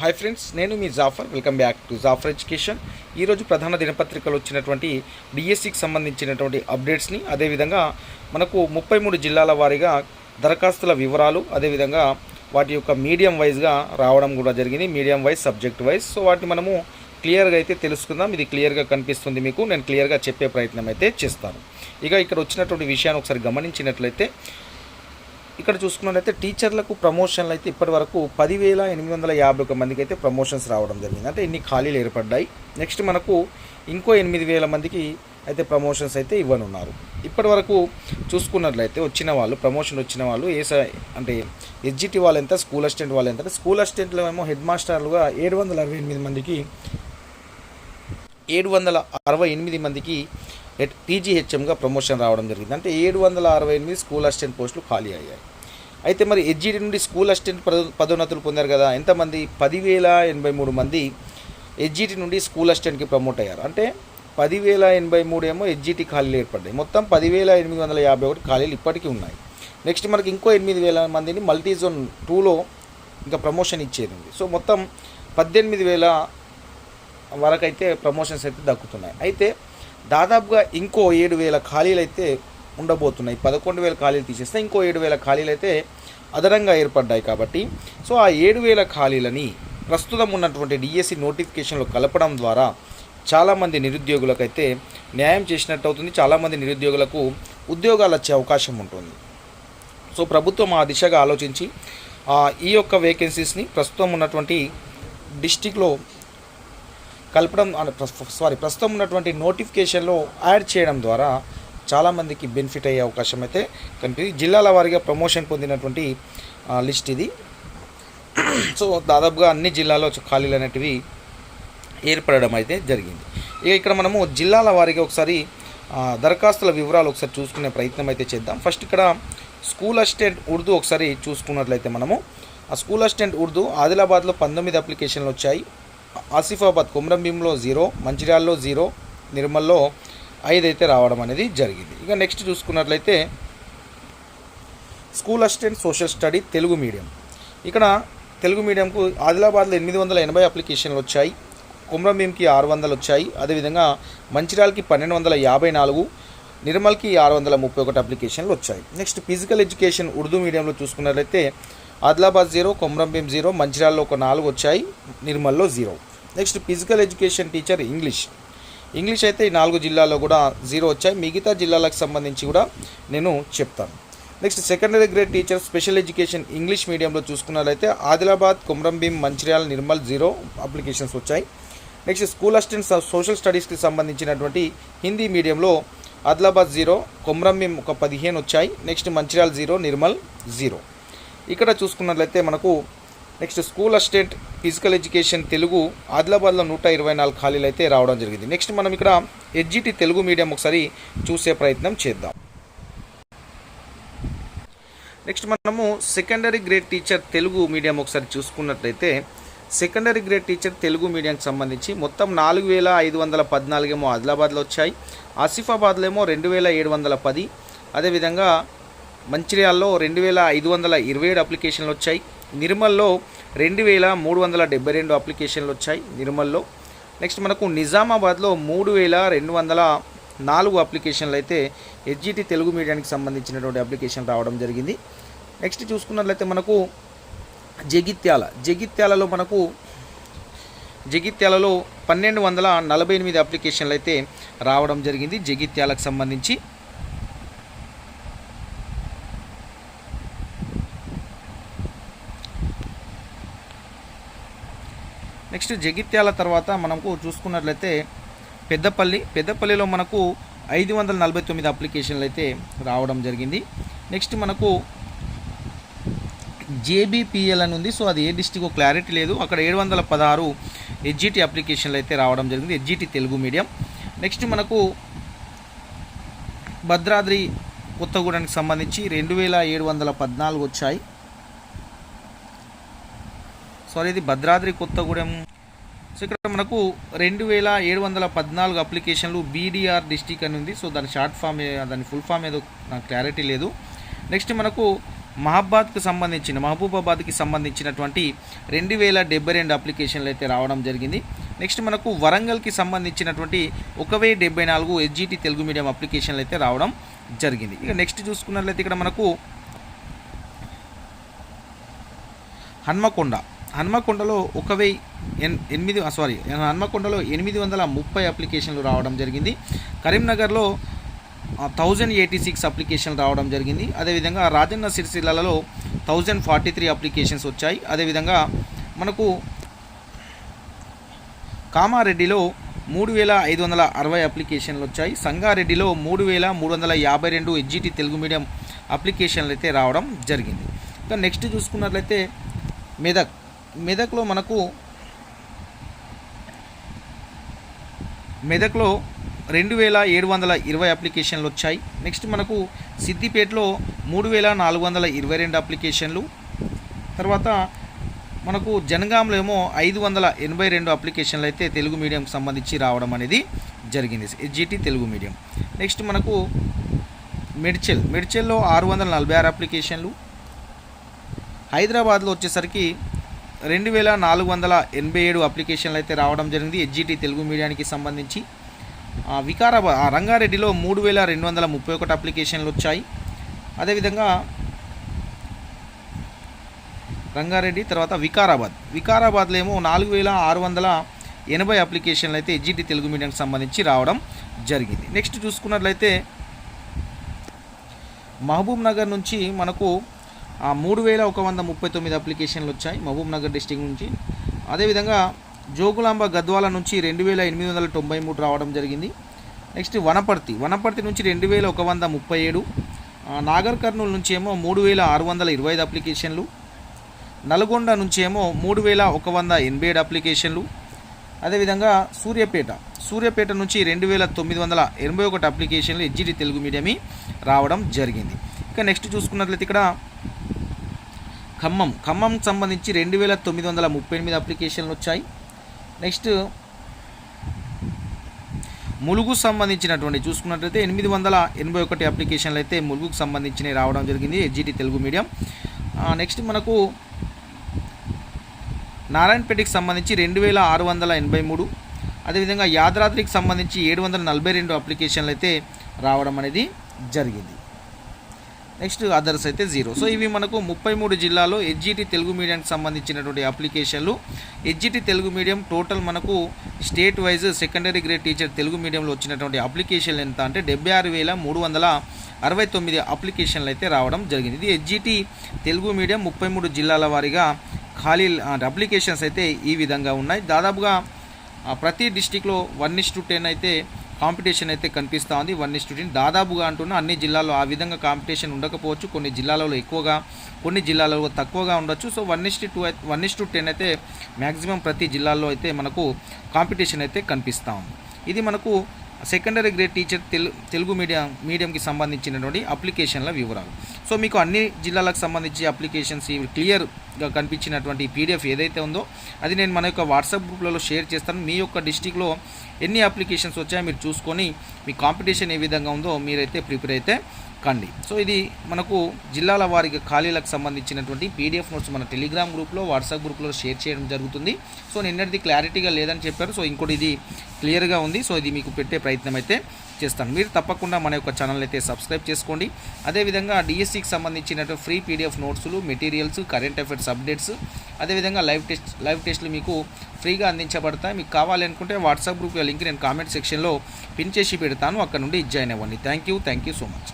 Hi friends నేను మీ Jafar welcome back to Jafar education ఈరోజు ప్రధాన దినపత్రికలు వచ్చినటువంటి డిఎస్సికి సంబంధించినటువంటి అప్డేట్స్ని అదేవిధంగా మనకు ముప్పై మూడు జిల్లాల వారీగా దరఖాస్తుల వివరాలు అదేవిధంగా వాటి యొక్క మీడియం వైజ్గా రావడం కూడా జరిగింది medium wise subject wise so వాటిని మనము క్లియర్గా అయితే తెలుసుకుందాం. ఇది క్లియర్గా కనిపిస్తుంది మీకు. నేను క్లియర్గా చెప్పే ప్రయత్నం అయితే చేస్తాను. ఇక ఇక్కడ వచ్చినటువంటి విషయాన్ని ఒకసారి గమనించినట్లయితే ఇక్కడ చూసుకున్నట్లయితే టీచర్లకు ప్రమోషన్లు అయితే ఇప్పటి వరకు పదివేల ఎనిమిది వందల యాభై ఒక మందికి అయితే ప్రమోషన్స్ రావడం జరిగింది. అంటే ఇన్ని ఖాళీలు ఏర్పడ్డాయి. నెక్స్ట్ మనకు ఇంకో ఎనిమిది వేల మందికి అయితే ప్రమోషన్స్ అయితే ఇవ్వనున్నారు. ఇప్పటి వరకు చూసుకున్నట్లయితే వచ్చిన వాళ్ళు ప్రమోషన్ వచ్చిన వాళ్ళు ఏ అంటే ఎస్జిటి వాళ్ళు ఎంత స్కూల్ అసిస్టెంట్ వాళ్ళు ఎంత స్కూల్ అసిస్టెంట్లో ఏమో హెడ్ మాస్టర్లుగా ఏడు వందల అరవై ఎనిమిది మందికి ఏడు వందల అరవై ఎనిమిది మందికి హెడ్ టీజీహెచ్ఎంగా ప్రమోషన్ రావడం జరిగింది. అంటే ఏడు వందల అరవై ఎనిమిది స్కూల్ అసిస్టెంట్ పోస్టులు ఖాళీ అయ్యాయి. అయితే మరి హెచ్జిటి నుండి స్కూల్ అసిస్టెంట్ పదో- పదోన్నతులు పొందారు కదా ఎంతమంది? పదివేల ఎనభై మూడు మంది హెచ్జీటీ నుండి స్కూల్ అసిస్టెంట్కి ప్రమోట్ అయ్యారు. అంటే పదివేల ఎనభై మూడు ఏమో హెచ్జిటి ఖాళీలు ఏర్పడ్డాయి. మొత్తం పదివేల ఎనిమిది వందల యాభై ఒకటి ఖాళీలు ఇప్పటికీ ఉన్నాయి. నెక్స్ట్ మనకి ఇంకో ఎనిమిది వేల మందిని మల్టీ జోన్ టూలో ఇంకా ప్రమోషన్ ఇచ్చేది ఉంది. సో మొత్తం పద్దెనిమిది వేల వరకైతే ప్రమోషన్స్ అయితే దక్కుతున్నాయి. అయితే దాదాపుగా ఇంకో ఏడు వేల ఖాళీలు అయితే ఉండబోతున్నాయి. పదకొండు వేల ఖాళీలు తీసేస్తే ఇంకో ఏడు వేల ఖాళీలు అయితే అదనంగా ఏర్పడ్డాయి కాబట్టి. సో ఆ ఏడు వేల ఖాళీలని ప్రస్తుతం ఉన్నటువంటి డిఎస్సి నోటిఫికేషన్లో కలపడం ద్వారా చాలామంది నిరుద్యోగులకు అయితే న్యాయం చేసినట్టు అవుతుంది. చాలామంది నిరుద్యోగులకు ఉద్యోగాలు వచ్చే అవకాశం ఉంటుంది. సో ప్రభుత్వం ఆ దిశగా ఆలోచించి ఆ, ఈ యొక్క వేకెన్సీస్ని ప్రస్తుతం ఉన్నటువంటి డిస్టిక్లో కలపడం సారీ ప్రస్తుతం ఉన్నటువంటి నోటిఫికేషన్లో యాడ్ చేయడం ద్వారా చాలామందికి బెనిఫిట్ అయ్యే అవకాశం అయితే కనిపిస్తుంది. జిల్లాల వారీగా ప్రమోషన్ పొందినటువంటి లిస్ట్ ఇది. సో దాదాపుగా అన్ని జిల్లాలో ఖాళీలు అనేటివి ఏర్పడడం అయితే జరిగింది. ఇక ఇక్కడ మనము జిల్లాల వారీగా ఒకసారి దరఖాస్తుల వివరాలు ఒకసారి చూసుకునే ప్రయత్నం అయితే చేద్దాం. ఫస్ట్ ఇక్కడ స్కూల్ అసిస్టెంట్ ఉర్దూ ఒకసారి చూసుకున్నట్లయితే మనము ఆ స్కూల్ అసిస్టెంట్ ఉర్దూ ఆదిలాబాద్లో పంతొమ్మిది అప్లికేషన్లు వచ్చాయి. ఆసిఫాబాద్ కుమ్రంభీంలో జీరో మంచిర్యాలలో జీరో నిర్మల్లో ఐదు అయితే రావడం అనేది జరిగింది. ఇక నెక్స్ట్ చూసుకున్నట్లయితే school assistant social study Telugu medium. ఇక్కడ తెలుగు మీడియంకు ఆదిలాబాద్లో ఎనిమిది వందల ఎనభై అప్లికేషన్లు వచ్చాయి. కుమ్రంభీంకి ఆరు వందలు వచ్చాయి. అదేవిధంగా మంచిర్యాలకి పన్నెండు వందల యాభై నాలుగు నిర్మల్కి ఆరు వందల ముప్పై ఒకటి అప్లికేషన్లు వచ్చాయి. నెక్స్ట్ ఫిజికల్ ఎడ్యుకేషన్ ఉర్దూ మీడియంలో చూసుకున్నట్లయితే ఆదిలాబాద్ జీరో కొమరంభీం జీరో మంచిర్యాలలో ఒక నాలుగు వచ్చాయి నిర్మల్లో zero. Next physical education teacher English. English అయితే ఈ నాలుగు జిల్లాల్లో కూడా జీరో వచ్చాయి. మిగతా జిల్లాలకు సంబంధించి కూడా నేను చెప్తాను. Next secondary grade teacher special education English మీడియంలో చూసుకున్నట్లయితే ఆదిలాబాద్ కొమరంభీం మంచిర్యాల నిర్మల్ జీరో అప్లికేషన్స్ వచ్చాయి. నెక్స్ట్ స్కూల్ అసిస్టెంట్ సోషల్ స్టడీస్కి సంబంధించినటువంటి హిందీ మీడియంలో ఆదిలాబాద్ జీరో కొమ్రంభీం ఒక పదిహేను వచ్చాయి. Next Mancherial zero Nirmal zero. ఇక్కడ చూసుకున్నట్లయితే మనకు next school assistant physical education Telugu ఆదిలాబాద్లో నూట ఇరవై నాలుగు ఖాళీలు అయితే రావడం జరిగింది. నెక్స్ట్ మనం ఇక్కడ ఎడ్జిటి తెలుగు మీడియం ఒకసారి చూసే ప్రయత్నం చేద్దాం. నెక్స్ట్ మనము secondary grade teacher Telugu medium ఒకసారి చూసుకున్నట్లయితే సెకండరీ గ్రేడ్ టీచర్ తెలుగు మీడియంకి సంబంధించి మొత్తం నాలుగు వేల ఐదు వందల పద్నాలుగేమో ఆదిలాబాద్లో వచ్చాయి. ఆసిఫాబాద్లో ఏమో రెండు వేల ఏడు వందల పది. అదేవిధంగా మంచిర్యాలలో రెండు వేల ఐదు వందల ఇరవై ఏడు అప్లికేషన్లు వచ్చాయి. నిర్మల్లో రెండు వేల మూడు వందల డెబ్బై రెండు అప్లికేషన్లు వచ్చాయి నిర్మల్లో. నెక్స్ట్ మనకు నిజామాబాద్లో మూడు వేల రెండు వందల నాలుగు అప్లికేషన్లు అయితే హెచ్జిటి తెలుగు మీడియానికి సంబంధించినటువంటి అప్లికేషన్ రావడం జరిగింది. నెక్స్ట్ చూసుకున్నట్లయితే మనకు జగిత్యాల. జగిత్యాలలో మనకు జగిత్యాలలో పన్నెండు వందల నలభై ఎనిమిది అప్లికేషన్లు అయితే రావడం జరిగింది జగిత్యాలకు సంబంధించి. నెక్స్ట్ జగిత్యాల తర్వాత మనకు చూసుకున్నట్లయితే పెద్దపల్లి పెద్దపల్లిలో మనకు ఐదు వందల నలభై తొమ్మిది అప్లికేషన్లు అయితే రావడం జరిగింది. నెక్స్ట్ మనకు జేబీపీఎల్ అని ఉంది. సో అది ఏ డిస్టిక్ క్లారిటీ లేదు. అక్కడ ఏడు వందల పదహారు హెచ్జిటి అప్లికేషన్లు అయితే రావడం జరిగింది. HGT Telugu medium. నెక్స్ట్ మనకు భద్రాద్రి కొత్తగూడెనికి సంబంధించి రెండు వేల ఏడు వందల పద్నాలుగు వచ్చాయి. సారీ ఇది భద్రాద్రి కొత్తగూడెం సో ఇక్కడ మనకు రెండు వేల ఏడు వందల పద్నాలుగు అప్లికేషన్లు బీడీఆర్ డిస్టిక్ అని ఉంది. సో దాని షార్ట్ ఫామ్ దాని ఫుల్ ఫామ్ ఏదో నాకు క్లారిటీ లేదు. నెక్స్ట్ మనకు మహబాద్కు సంబంధించిన మహబూబాబాద్కి సంబంధించినటువంటి రెండు వేల డెబ్బై రెండు అప్లికేషన్లు అయితే రావడం జరిగింది. నెక్స్ట్ మనకు వరంగల్కి సంబంధించినటువంటి ఒక వెయ్యి డెబ్బై నాలుగు ఎస్జిటి తెలుగు మీడియం అప్లికేషన్లు అయితే రావడం జరిగింది. ఇక నెక్స్ట్ చూసుకున్నట్లయితే ఇక్కడ మనకు హన్మకొండ. హన్మకొండలో ఒక వెయ్యి ఎన్ ఎనిమిది సారీ హన్మకొండలో ఎనిమిది వందల ముప్పై అప్లికేషన్లు రావడం జరిగింది. కరీంనగర్లో థౌజండ్ ఎయిటీ సిక్స్ అప్లికేషన్లు రావడం జరిగింది. అదేవిధంగా రాజన్న సిరిసిల్లలో థౌజండ్ ఫార్టీ త్రీ అప్లికేషన్స్ వచ్చాయి. అదేవిధంగా మనకు కామారెడ్డిలో మూడు వేల ఐదు వందల అరవై అప్లికేషన్లు వచ్చాయి. సంగారెడ్డిలో మూడు వేల మూడు వందల యాభై రెండు ఎడ్జిటి తెలుగు మీడియం అప్లికేషన్లు అయితే రావడం జరిగింది. ఇంకా నెక్స్ట్ చూసుకున్నట్లయితే మెదక్ మెదక్లో మనకు మెదక్లో రెండు వేల ఏడు వందల ఇరవై అప్లికేషన్లు వచ్చాయి. నెక్స్ట్ మనకు సిద్దిపేటలో మూడు వేల నాలుగు వందల ఇరవై రెండు అప్లికేషన్లు. తర్వాత మనకు జనగాంలో ఏమో ఐదు వందల ఎనభై రెండు అప్లికేషన్లు అయితే తెలుగు మీడియంకి సంబంధించి రావడం అనేది జరిగింది. SGT Telugu medium. నెక్స్ట్ మనకు మెడ్చెల్. మెడ్చెల్లో ఆరు వందల నలభై ఆరు అప్లికేషన్లు. హైదరాబాద్లో వచ్చేసరికి రెండు వేల నాలుగు వందల ఎనభై ఏడు అప్లికేషన్లు అయితే రావడం జరిగింది. ఎస్జిటి తెలుగు మీడియానికి సంబంధించి. ఆ, వికారాబాద్ ఆ, రంగారెడ్డిలో మూడు వేల రెండు వందల ముప్పై ఒకటి అప్లికేషన్లు వచ్చాయి. అదేవిధంగా రంగారెడ్డి తర్వాత వికారాబాద్. వికారాబాద్లో ఏమో నాలుగు వేల ఆరు వందల ఎనభై అప్లికేషన్లు అయితే ఎస్జిటి తెలుగు మీడియంకి సంబంధించి రావడం జరిగింది. నెక్స్ట్ చూసుకున్నట్లయితే మహబూబ్ నగర్ నుంచి మనకు మూడు వేల ఒక వంద ముప్పై తొమ్మిది అప్లికేషన్లు వచ్చాయి మహబూబ్ నగర్ డిస్టిక్ నుంచి. అదేవిధంగా జోగులాంబ గద్వాల నుంచి రెండు వేల ఎనిమిది వందల తొంభై మూడు రావడం జరిగింది. నెక్స్ట్ వనపర్తి. వనపర్తి నుంచి రెండు వేల ఒక వంద ముప్పై ఏడు. నాగర్ కర్నూలు నుంచి ఏమో మూడు వేల ఆరు వందల ఇరవై ఐదు అప్లికేషన్లు. నల్గొండ నుంచి ఏమో మూడు వేల ఒక వంద ఎనభై ఏడు అప్లికేషన్లు. అదేవిధంగా సూర్యాపేట. సూర్యాపేట నుంచి రెండు వేల తొమ్మిది వందల ఎనభై ఒకటి అప్లికేషన్లు హెచ్జిడి తెలుగు మీడియమే రావడం జరిగింది. ఇక నెక్స్ట్ చూసుకున్నట్లయితే ఇక్కడ ఖమ్మం. ఖమ్మం సంబంధించి రెండు వేల తొమ్మిది వందల ముప్పై ఎనిమిది అప్లికేషన్లు వచ్చాయి. నెక్స్ట్ ములుగు సంబంధించినటువంటి చూసుకున్నట్లయితే ఎనిమిది వందల ఎనభై ఒకటి అప్లికేషన్లు అయితే ములుగుకు సంబంధించినవి రావడం జరిగింది హెచ్జిటి తెలుగు మీడియం. నెక్స్ట్ మనకు నారాయణపేటకి సంబంధించి రెండు వేల ఆరు వందల ఎనభై మూడు. అదేవిధంగా యాదాద్రికి సంబంధించి ఏడు వందల నలభై రెండు అప్లికేషన్లు అయితే రావడం అనేది జరిగింది. నెక్స్ట్ అదర్స్ అయితే జీరో. సో ఇవి మనకు ముప్పై మూడు జిల్లాలో హెచ్జిటి తెలుగు మీడియంకి సంబంధించినటువంటి అప్లికేషన్లు. హెచ్జిటి తెలుగు మీడియం టోటల్ మనకు state wise secondary grade teacher Telugu మీడియంలో వచ్చినటువంటి అప్లికేషన్లు ఎంత అంటే డెబ్బై ఆరు వేల మూడు వందల అరవై తొమ్మిది అప్లికేషన్లు అయితే రావడం జరిగింది. ఇది హెచ్జిటి తెలుగు మీడియం ముప్పై మూడు జిల్లాల వారీగా ఖాళీ అప్లికేషన్స్ అయితే ఈ విధంగా ఉన్నాయి. దాదాపుగా ఆ, ప్రతి డిస్టిక్లో వన్ ఇస్ టు టెన్ అయితే కాంపిటీషన్ అయితే కనిపిస్తూ ఉంది. వన్ ఇస్ దాదాపుగా అంటున్నా అన్ని జిల్లాల్లో ఆ విధంగా కాంపిటీషన్ ఉండకపోవచ్చు. కొన్ని జిల్లాలలో ఎక్కువగా కొన్ని జిల్లాలలో తక్కువగా ఉండొచ్చు. So one is to one is to ten అయితే మ్యాక్సిమం ప్రతి జిల్లాల్లో అయితే మనకు కాంపిటీషన్ అయితే కనిపిస్తూ ఉంది. ఇది మనకు సెకండరీ గ్రేడ్ టీచర్ తెలు తెలుగు మీడియం మీడియంకి సంబంధించినటువంటి అప్లికేషన్ల వివరాలు. సో మీకు అన్ని జిల్లాలకు సంబంధించి అప్లికేషన్స్ ఇవి క్లియర్గా కనిపించినటువంటి పీడిఎఫ్ ఏదైతే ఉందో అది నేను మన యొక్క వాట్సాప్ గ్రూప్లలో షేర్ చేస్తాను. మీ యొక్క డిస్టిక్లో ఎన్ని అప్లికేషన్స్ వచ్చాయో మీరు చూసుకొని మీ కాంపిటీషన్ ఏ విధంగా ఉందో మీరైతే ప్రిపేర్ అయితే కండి. సో ఇది మనకు జిల్లాల వారికి ఖాళీలకు సంబంధించినటువంటి పీడిఎఫ్ నోట్స్ మన టెలిగ్రామ్ గ్రూప్లో వాట్సాప్ గ్రూప్లో షేర్ చేయడం జరుగుతుంది. సో నిన్నటిది క్లారిటీగా లేదని చెప్పారు. సో ఇంకోటి ఇది క్లియర్గా ఉంది. సో ఇది మీకు పెట్టే ప్రయత్నం అయితే చేస్తాను. మీరు తప్పకుండా మన యొక్క ఛానల్ అయితే సబ్స్క్రైబ్ చేసుకోండి. అదేవిధంగా డిఎస్సికి సంబంధించినటువంటి ఫ్రీ పీడిఎఫ్ నోట్స్లు మెటీరియల్స్ కరెంట్ అఫైర్స్ అప్డేట్స్ అదేవిధంగా లైవ్ టెస్ట్ లైవ్ టెస్ట్లు మీకు ఫ్రీగా అందించబడతాయి. మీకు కావాలి అనుకుంటే వాట్సాప్ గ్రూప్ లింక్ నేను కామెంట్ సెక్షన్లో పిన్ చేసి పెడతాను. అక్కడ నుండి జాయిన్ అవ్వండి. Thank you. Thank you so much.